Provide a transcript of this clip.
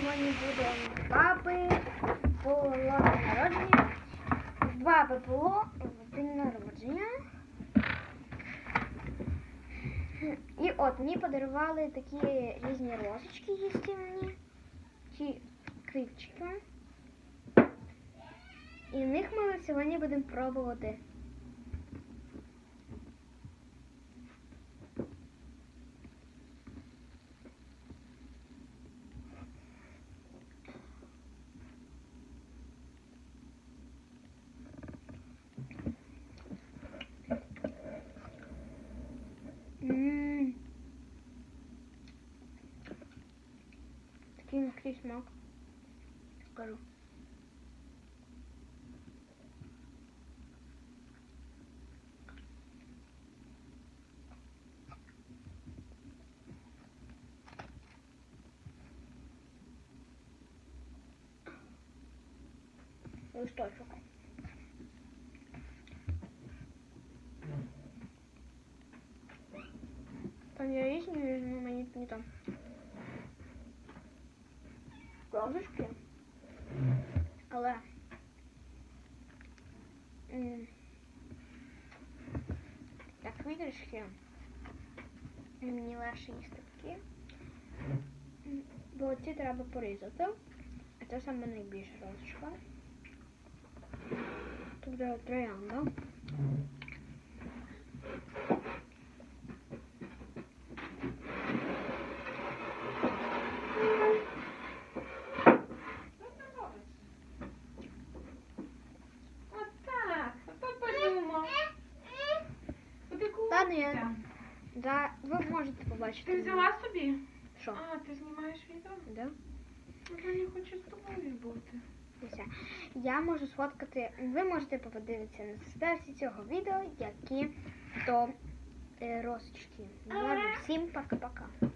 сьогодні буде в баби було народження. В баби було день народження. І от мені подарували такі різні розочки їстівні, ті квітчики. І них ми сьогодні будемо пробувати. М'який смак. Скажу. Листочок. Там є різні різноманітні там. Розочки. Але. Як квіточки. Мені легше їсти такі. Бо ці треба порізати. А це саме найбільша розочка. Тут буде троянда. Ладно, я- купця? Да, ви можете побачити. Ти взяла собі? Що? А, ти знімаєш відео? Да? Я не я хочу з тобою бути. Дивіться, Я можу сфоткати, ви можете подивитися на составці цього відео, які то е, розочки. Ну, Всім пока-пока.